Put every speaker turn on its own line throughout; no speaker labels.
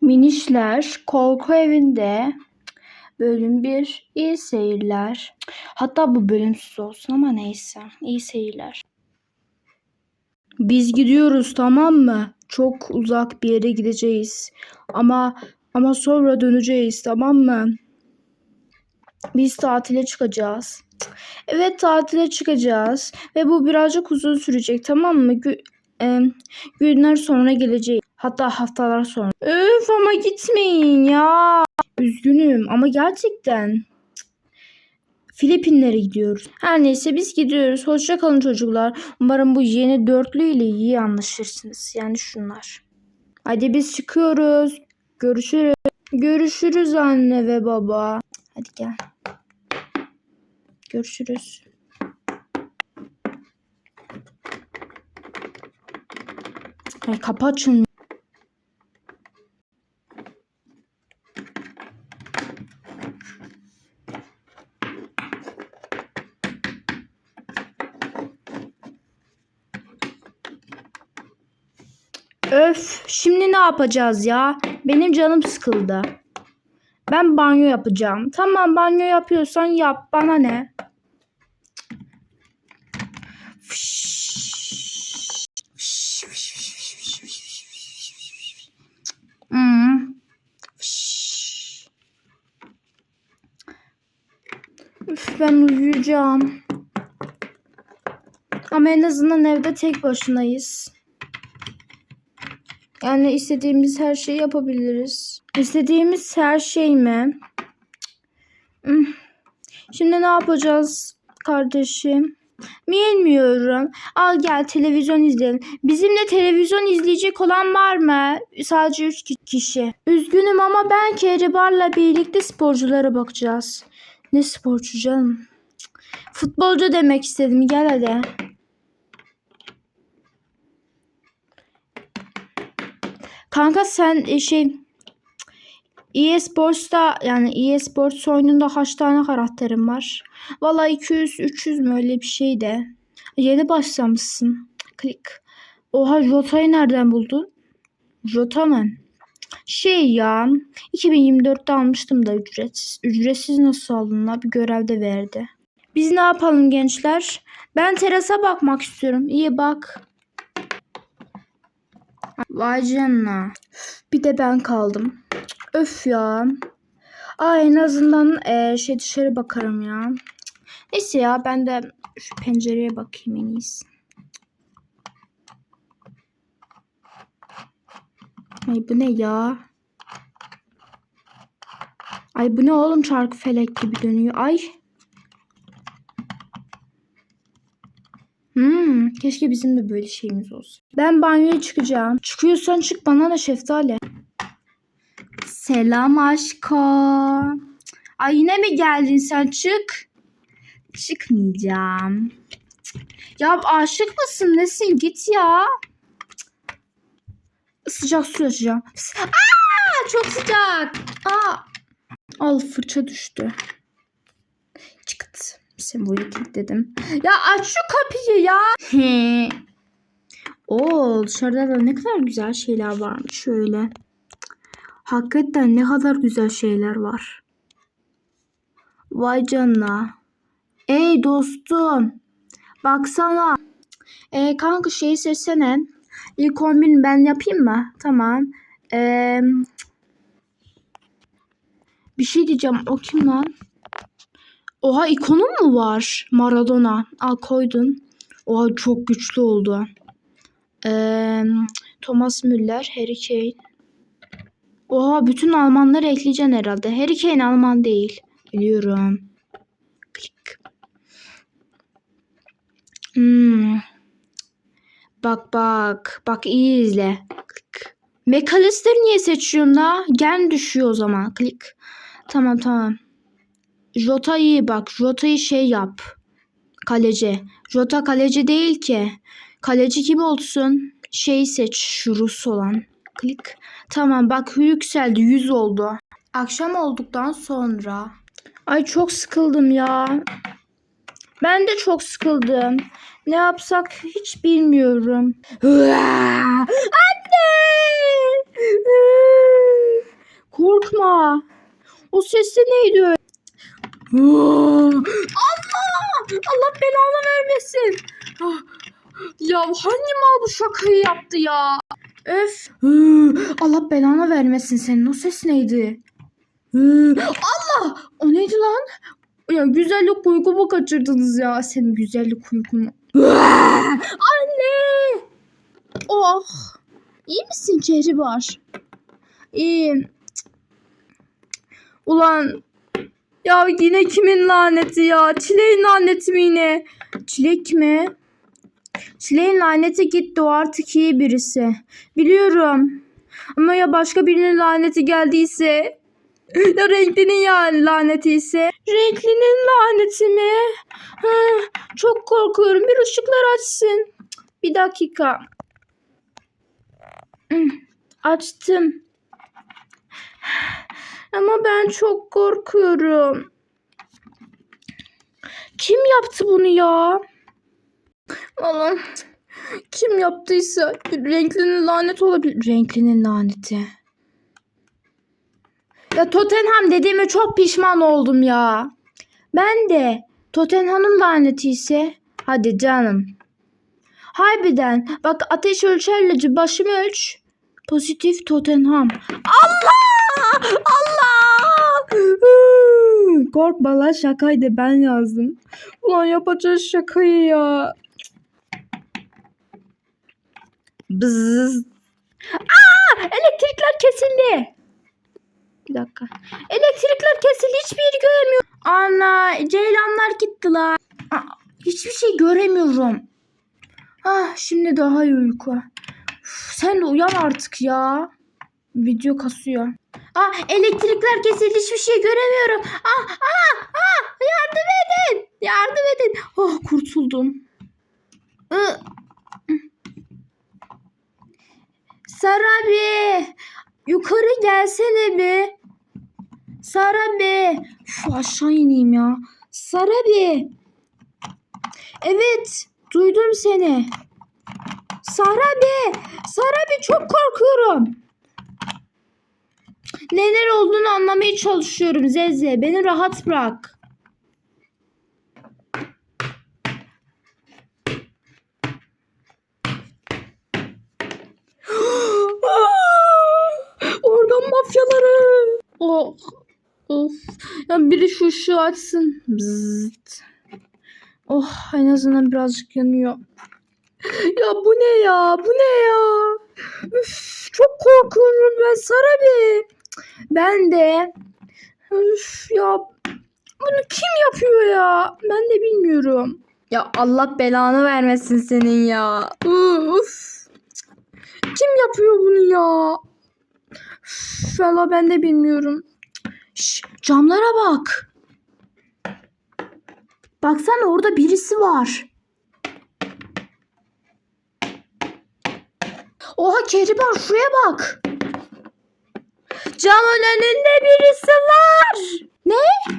Minişler korku evinde bölüm 1 iyi seyirler. Hatta bu bölümsüz olsun ama neyse iyi seyirler. Biz gidiyoruz tamam mı? Çok uzak bir yere gideceğiz. Ama ama sonra döneceğiz tamam mı? Biz tatile çıkacağız. Evet tatile çıkacağız ve bu birazcık uzun sürecek tamam mı? Gü- e, günler sonra gelecek. Hatta haftalar sonra. Öf ama gitmeyin ya. Üzgünüm ama gerçekten. Filipinlere gidiyoruz. Her neyse biz gidiyoruz. Hoşça kalın çocuklar. Umarım bu yeni dörtlü ile iyi anlaşırsınız. Yani şunlar. Hadi biz çıkıyoruz. Görüşürüz. Görüşürüz anne ve baba. Hadi gel. Görüşürüz. Ay kapı açılmıyor. Öf, şimdi ne yapacağız ya? Benim canım sıkıldı. Ben banyo yapacağım. Tamam banyo yapıyorsan yap. Bana ne? Hmm. Üf, ben uyuyacağım. Ama en azından evde tek başınayız. Yani istediğimiz her şeyi yapabiliriz. İstediğimiz her şey mi? Hmm. Şimdi ne yapacağız kardeşim? Bilmiyorum. Al gel televizyon izleyelim. Bizimle televizyon izleyecek olan var mı? Sadece 3 kişi. Üzgünüm ama ben Keribar'la birlikte sporculara bakacağız. Ne sporcu canım? Futbolcu demek istedim. Gel hadi. Kanka sen e, şey EA Sports'ta yani EA Sports oyununda kaç tane karakterin var? Valla 200 300 mü öyle bir şey de. Yeni başlamışsın. Klik. Oha Jota'yı nereden buldun? Jota mı? Şey ya 2024'te almıştım da ücretsiz. Ücretsiz nasıl aldın la? Bir görevde verdi. Biz ne yapalım gençler? Ben terasa bakmak istiyorum. İyi bak. Vay canına. Bir de ben kaldım. Öf ya. Aa en azından e, şey dışarı bakarım ya. Neyse ya ben de şu pencereye bakayım en iyisi. Ay bu ne ya? Ay bu ne oğlum çarkı felek gibi dönüyor. Ay. Hmm, keşke bizim de böyle şeyimiz olsa. Ben banyoya çıkacağım. Çıkıyorsan çık bana da şeftali. Selam aşko. Ay yine mi geldin sen çık. Çıkmayacağım. Ya aşık mısın nesin git ya. Sıcak su açacağım. Aa, çok sıcak. Aa. Al fırça düştü. Sembolü kilitledim. Ya aç şu kapıyı ya. He. Oo dışarıda da ne kadar güzel şeyler varmış şöyle. Hakikaten ne kadar güzel şeyler var. Vay canına. Ey dostum. Baksana. E, kanka şeyi seçsene. İlk kombin ben yapayım mı? Tamam. Ee, bir şey diyeceğim. O kim lan? Oha ikonun mu var? Maradona. Al koydun. Oha çok güçlü oldu. Ee, Thomas Müller, Harry Kane. Oha bütün Almanları ekleyeceksin herhalde. Harry Kane Alman değil. Biliyorum. Klik. Hmm. Bak bak. Bak iyi izle. Klik. McAllister niye seçiyorsun la? Gen düşüyor o zaman. Klik. Tamam tamam. Jota iyi bak. Jota'yı şey yap. Kaleci. Jota kaleci değil ki. Kaleci kim olsun? Şey seç. Şu Rus olan. Klik. Tamam bak yükseldi. 100 oldu. Akşam olduktan sonra. Ay çok sıkıldım ya. Ben de çok sıkıldım. Ne yapsak hiç bilmiyorum. Anne! korkma. O ses neydi öyle? Allah! Allah belanı vermesin. Ya hangi mal bu şakayı yaptı ya? Öf. Allah belanı vermesin senin. O ses neydi? Allah! O neydi lan? Ya güzellik uykumu kaçırdınız ya. Senin güzellik uykunu. Anne! Oh! İyi misin Kehribar? İyiyim. Ulan ya yine kimin laneti ya? Çileğin laneti mi yine? Çilek mi? Çileğin laneti gitti o artık iyi birisi. Biliyorum. Ama ya başka birinin laneti geldiyse? Ya renklinin ya laneti ise? Renklinin laneti mi? Hı, çok korkuyorum. Bir ışıklar açsın. Bir dakika. Açtım. Ama ben çok korkuyorum. Kim yaptı bunu ya? Allah'ım. Kim yaptıysa renklinin lanet olabilir. Renklinin laneti. Ya Tottenham dediğime çok pişman oldum ya. Ben de Tottenham'ın laneti ise hadi canım. Harbiden bak ateş ölçerleci başımı ölç. Pozitif Tottenham. Allah! Allah! Korkma lan şakaydı ben yazdım. Ulan yapacağız şakayı ya. Bzzz. Aa! Elektrikler kesildi. Bir dakika. Elektrikler kesildi. Hiçbir yeri göremiyorum. Ana ceylanlar gittiler. Aa, hiçbir şey göremiyorum. Ah şimdi daha iyi uyku. Uf, sen de uyan artık ya. Video kasıyor. Ah elektrikler kesildi hiçbir şey göremiyorum. Ah ah ah yardım edin. Yardım edin. Oh kurtuldum. Ih. Sarabi yukarı gelsene bir. Sarabi. Şu aşağı ineyim ya. Sarabi. Evet duydum seni. Sarabi. Sarabi çok korkuyorum. Neler olduğunu anlamaya çalışıyorum Zeze. Beni rahat bırak. Organ mafyaları. Oh. Of. Ya biri şu ışığı açsın. Bzzzt. Oh en azından birazcık yanıyor. Ya bu ne ya? Bu ne ya? Üf, çok korkuyorum ben Sarabi. Ben de. Üf, ya bunu kim yapıyor ya? Ben de bilmiyorum. Ya Allah belanı vermesin senin ya. Uf. Kim yapıyor bunu ya? Üf, valla ben de bilmiyorum. Şş, camlara bak. Baksana orada birisi var. Oha Kehribar şuraya bak. Camın önünde birisi var. Ne?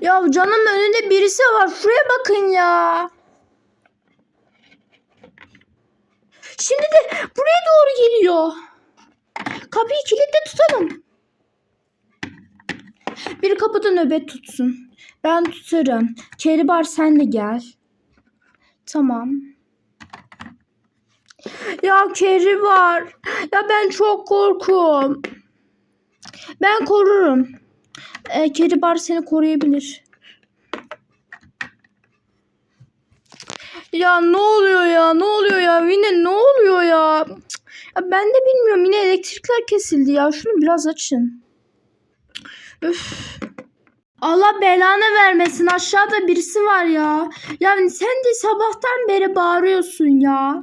Ya canım önünde birisi var. Şuraya bakın ya. Şimdi de buraya doğru geliyor. Kapıyı kilitle tutalım. Biri kapıda nöbet tutsun. Ben tutarım. Keribar sen de gel. Tamam. Ya Keribar. Ya ben çok korkum. Ben korurum. Ee, Keribar seni koruyabilir. Ya ne oluyor ya? Ne oluyor ya? Yine ne oluyor ya? Ya ben de bilmiyorum. Yine elektrikler kesildi ya. Şunu biraz açın. Üf. Allah belanı vermesin. Aşağıda birisi var ya. Yani sen de sabahtan beri bağırıyorsun ya.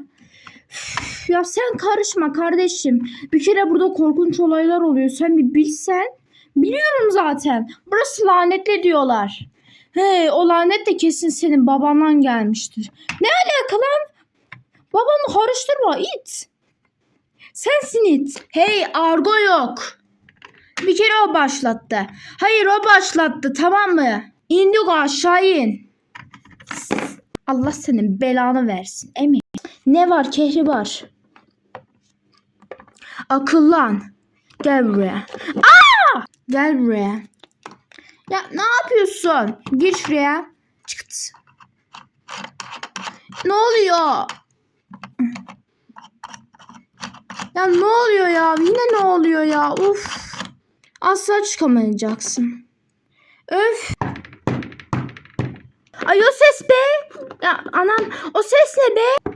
Üf, ya sen karışma kardeşim. Bir kere burada korkunç olaylar oluyor. Sen bir bilsen. Biliyorum zaten. Burası lanetli diyorlar. He o lanet de kesin senin babandan gelmiştir. Ne alaka lan? Babamı karıştırma it. Sensin it. Hey argo yok. Bir kere o başlattı. Hayır o başlattı tamam mı? İndik aşağı in. Allah senin belanı versin emin. Ne var Kehribar? Akıllan. Gel buraya. Aa! Gel buraya. Ya ne yapıyorsun? Gir şuraya. Çıkt. Ne oluyor? Ya ne oluyor ya? Yine ne oluyor ya? Uf. Asla çıkamayacaksın. Öf. Ay o ses be. Ya anam o ses ne be?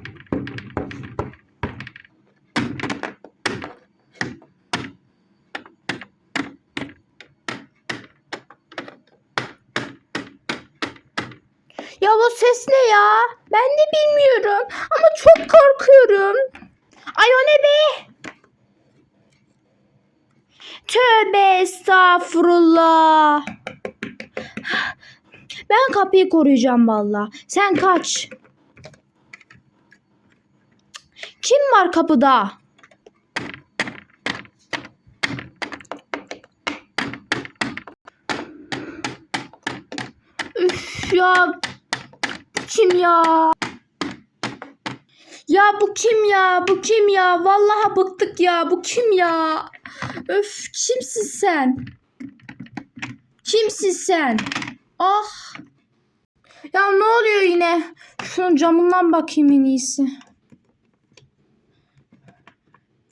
Ya o ses ne ya? Ben de bilmiyorum ama çok korkuyorum. Ay o ne be? Tövbe estağfurullah. Ben kapıyı koruyacağım valla. Sen kaç. Kim var kapıda? Üf ya. Kim ya? Ya bu kim ya? Bu kim ya? Vallahi bıktık ya. Bu kim ya? Öf kimsin sen? Kimsin sen? Ah. Ya ne oluyor yine? Şunun camından bakayım en iyisi.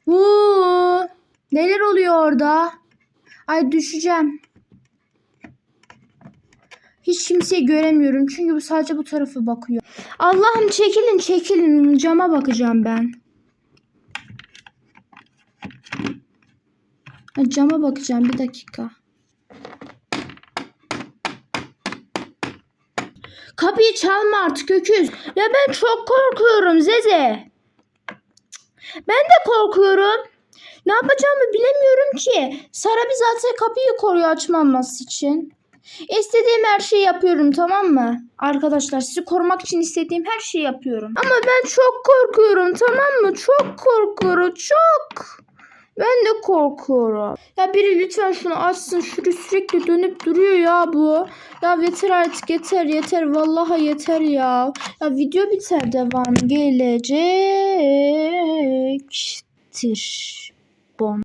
Vuu. Neler oluyor orada? Ay düşeceğim. Hiç kimseyi göremiyorum çünkü bu sadece bu tarafa bakıyor. Allah'ım çekilin çekilin cama bakacağım ben. Cama bakacağım bir dakika. Kapıyı çalma artık öküz. Ya ben çok korkuyorum Zeze. Ben de korkuyorum. Ne yapacağımı bilemiyorum ki. Sara bir zaten kapıyı koruyor açmaması için. İstediğim her şeyi yapıyorum tamam mı? Arkadaşlar sizi korumak için istediğim her şeyi yapıyorum. Ama ben çok korkuyorum tamam mı? Çok korkuyorum çok. Ben de korkuyorum. Ya biri lütfen şunu açsın. Şurada sürekli dönüp duruyor ya bu. Ya yeter artık yeter yeter. Vallahi yeter ya. Ya video biter devam gelecektir. Bom.